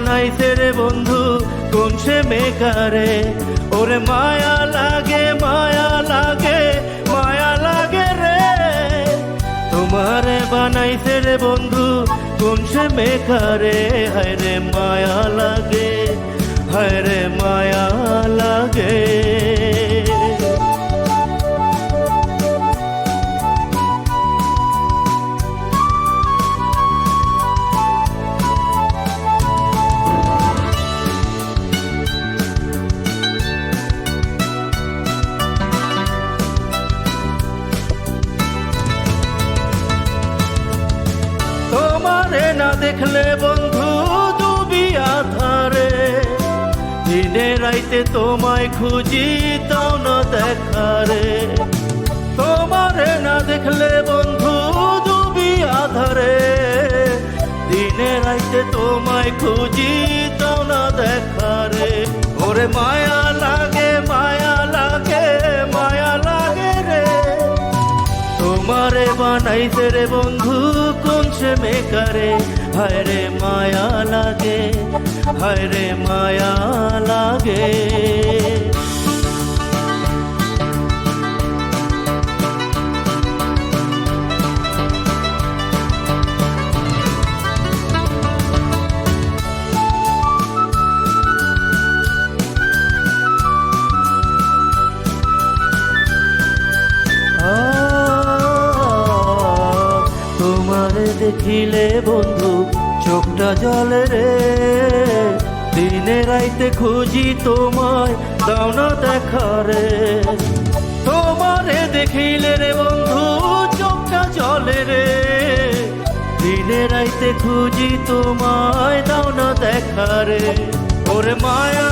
বানাইছে রে বন্ধু, কোন সে মেকারে ওরে মায়া লাগে মায়া লাগে মায়া লাগে রে। তোমারে বানাইছে রে বন্ধু, কোন সে মেকারে হায় রে মায়া লাগে হায় রে মায়া দেখলে বন্ধু ডুবি আধারে। দিনে রাইতে তোমায় খুঁজি তাও না দেখারে। তোমারে না দেখলে বন্ধু ডুবি আধারে। দিনে রাইতে তোমায় খুঁজি তাও না দেখারে। ওরে মায়া লাগে মায়া লাগে মায়া লাগে রে। তোমারে বানাইছে রে বন্ধু, কোন সে মেকারে? হায় রে মায়া লাগে হায় রে মায়া লাগে। দেখিলে বন্ধু, চোখটা জলে রে। দিনে রাইতে খুঁজি তোমায়, দাও না দেখা রে। তোমারে দেখিলে রে বন্ধু, চোখটা জলে রে। দিনে রাইতে খুঁজি তোমায়, দাও না দেখা রে। ওরে মায়া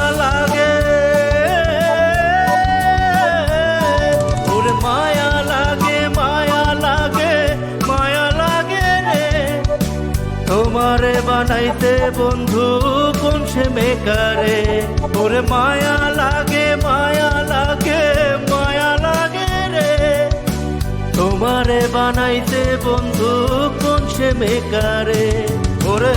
তোমারে বানাইতে বন্ধু কোন সে মেকারে? ওরে মায়া লাগে মায়া লাগে মায়া লাগে রে। তোমারে বানাইতে বন্ধু কোন সে মেকারে? ওরে